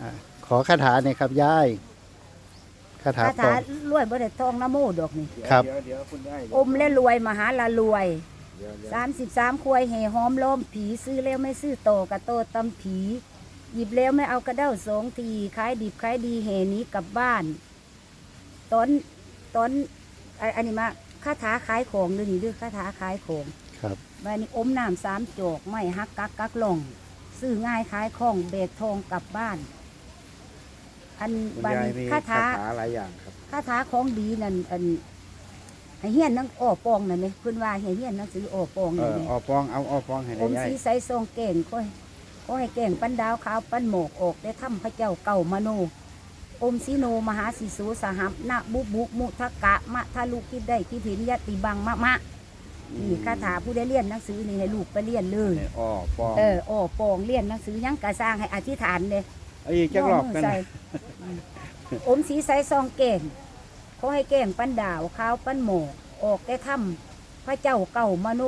อ่าขอคาถาเนี่อยครับยายคาถาคาปอถาง รวยบ่ได้ทองนะโมดอกนี่ครับ เดี๋ยวเดี๋ยวคุณได้อมและรวยมหาละรวย เดี๋ยวเดี๋ยวสามสิบสามควยแห่หอมล้อมผีซื้อแล้วไม่ซื้อโตกระโตตำผี หยิบแล้วไม่เอากระเด้าสองทีขายดิบขายดีแห่หนี้กลับบ้านตอนตอนไอ้อันนี้มาคาถาขายของด้วยนี่ด้วยคาถาขายของครับ วันนี้อมน้ำสามจอกไม่ฮักกักกักลงซื้อง่ายขายของแบกทองกลับบ้าน อันคุณบันยายนี้มีคาคาถาถาหลายอย่างครับ คาถาของดีนั่นอันให้เฮียนนังอ้อปองนั่นไหมคุณว่าให้เฮียนหนังสืออ้อปองเอนั่นอไหมออฟองเอาออฟองให้อได้มยายสีใสทรงเก่งก็ให้ก็ให้เก่งปั้นดาวขาวปั้นหมอกออกได้ถ้ำพระเจ้าเก่ามโน อมสีโนมหาสีสูสหับนะบุบุมุทะกะมะทะลุคิดได้คิดเห็นยติบังมะมะนี่คาถาผู้ได้เรียนหนังสือนี่ให้ลูกไปเรียนเลยเนี่ยอ้อฟอง เอออ้อปองเรียนหนังสือยังกะสร้างให้อธิษฐานเลย เอาอีกจักรอบกัน ใส่อมสีใสซองเก่งเขาให้เก่งปั้นดาวข้าวปั้นหมอกออกได้ถ้ำพระเจ้าเก่ามโน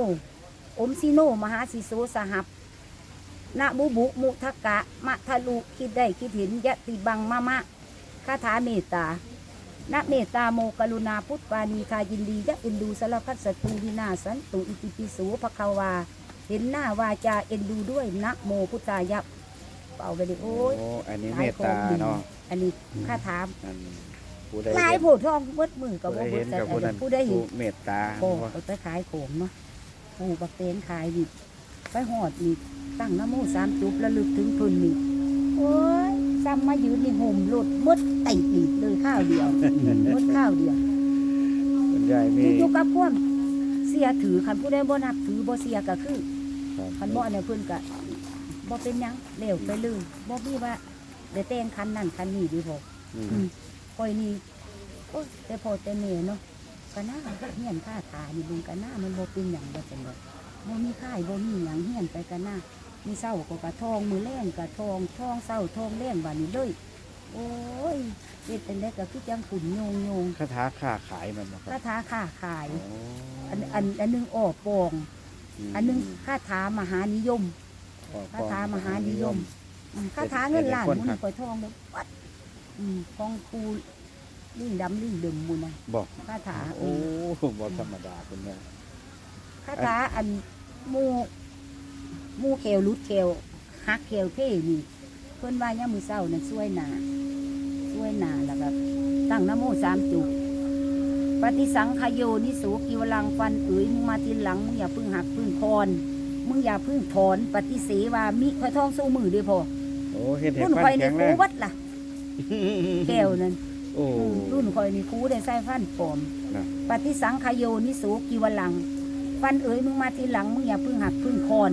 อมสีโนมหาสีสูสหับนะบุบุมุทะกะ มะทะลุคิดได้คิดเห็นยะติบังมะมะคาถาเมตตานะเมตตาโมกรุณาพุทธปานีคายินดียะเอ็นดูสารพัดศัตรูวินาสันตุอิติปิโสภควา เห็นหน้าวาจาเอ็นดูด้วยนะโมพุทธายะ เป่าไปเลยโอ้ย โอ้อันนี้เมตตาเนาะอันนี้คาถานั่นผู้ใดลายเห็นโผทองเบิดมือกับผู้ใดว่าเบิเห็ดนแต่กับผู้นั้นผู้ได้เห็นผู้เมตตาโอ้เอาไปขายของเนาะปูบักเตนขายนี่ไปหอดนี่ตั้งน้ำมูสามจุบระลึกถึงเพื้นนี่โอ้ยซ้ำมายืนนี่ห่มหลุดมดไต่ปีกเลยข้าวเดียวมดข้าวเดียวคุณยายมีอยู่กับพวกเสียถือคันผู้ใดบ่นับถือบ่เสียก็คือครับคันบ่เนี่ยเพิ่นก็ บ่เป็นหยังเร็วไปเลยบ่มีว่าได้แต่งคันนั่นคันนี้ดีพออือืมมคอยนี่โอ้ยแต่พอแต่แม่เนาะก็น่าเฮียนค่าถานี่เบิ่งก็น่ามันบ่เป็นหยังบ่จังได๋บ่มีค่ายบ่มีหยังเฮียนไปก็น่ามีเศร้าก็กระทองมือแรงกระทองทองเศร้าทองแรงบัดนี้เลย โอ้ยเฮ็ดเป็นได้ก็คือจังขุนโยงโยงคาถาค้าขายมันนะคคารับถาค้าขายโอ้อันอันอันหนึงอ้อปองมอันหนึงคาถามหานิยม อ้อฟคาองถามหานิยมอืมคาถาเงินล้านมุนข่อยทองเด้อปัดอืมของครูลิงดำลิงดำมุนน่ะบอกคาถาโอ้ บ่ธรรมดาคุณแม่คาถาอันหมูหมูเขวรุดเขวฮักเขวเท่นี่เพิ่นว่าเนี่ยามมือเศร้านั่นช่วยหนาช่วยหนาแล้วก็ตั้งนะโมสามจุกปฏิสังขโยนิสูกิวลังฟันเอ๋ยมึงมาทีหลังมึงอย่าพึ่งหักพึ่งคอน มึงอย่าพึ่งถอนปฏิเสวามิค่อยท่องสู้มือเด้วยพอโอ้เห็นเห็นรุ่นฟัคอยนนี่แข็งคแรรูงวัดล่ะแก้วนั่นโอ้ รุ่นคอยนี่ครูได้ใส่ฟันปลอมนะปฏิสังขโยนิสูกิวลัง ฟันเอ๋ยมึงมาทีหลัง มึงอย่าเพึ่งหักเพึ่งคอน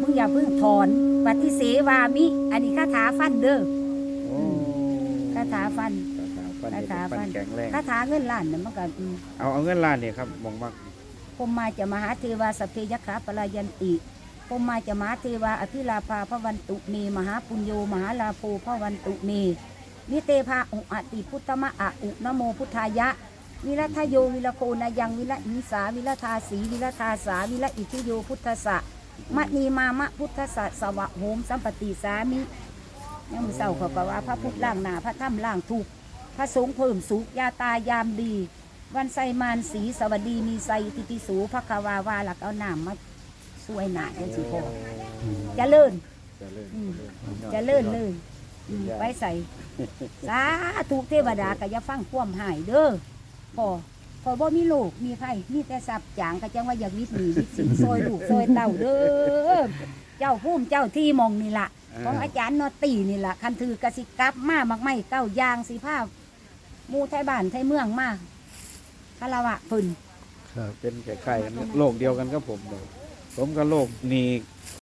มึงอย่าเพึ่งถอน ปฏิเสวามิ อันนี้คาถาฟันเด้อโอ้คาถาฟัน คาถาฟันเห็นฟันแข็งแรง คาถาเงินล้านน่ะมันก็อืม เอาเอาเงินล้านนี่ครับมองมากพมมาจะมหาเทวาสพเพยขาปลายันติ พมมาจะมาเทวาอภิลาภาพระวันตุเมมหาปุญโยมหาลาโภพระวันตุเมนิเตภาอุอติพุทธมะอะอุนโมพุทธายะ วิรัทโยวิรโคนายังวิรหิสาวิรทาสีวิรทาสาวิรอิทิโยพุทธะมะนีมามะพุทธะสวะโหมสัมปติสามิยังมือเศร้าเขากว่าพระพุทธล่างหนาพระถ้ำล่างถูกพระสงฆ์เพิ่มสุขยาตายามดี วันไซมานสีสวัสดีมีไซติติสูพระคาวาวาหลักเอาหนามมา สวยหนาจังสิพอเจะเลิญเจะเลื่อนอืมเจะเลิญเลยอืมไปใส่สาธุเทวดาก็อย่าฟังความหายเด้อพอพอบ่มีลูกมีใครมีแต่ทรัพย์จางก็จังว่าอยากวิทย์หนีวิทย์สินซอยลูกซอยเต่าเด้อเจ้าภูมิเจ้าที่มองนี่ล่ะของอาจารย์นอตตีนี่ล่ะคันถือกสิกลับมามักไม่เก้ายางสีผ้าหมูไทยบ้านไทยเมืองมากคาราวะพึ่นครับเป็นไข่ๆกันโลกเดียวกันกับผมเลย ผมก็โลกนี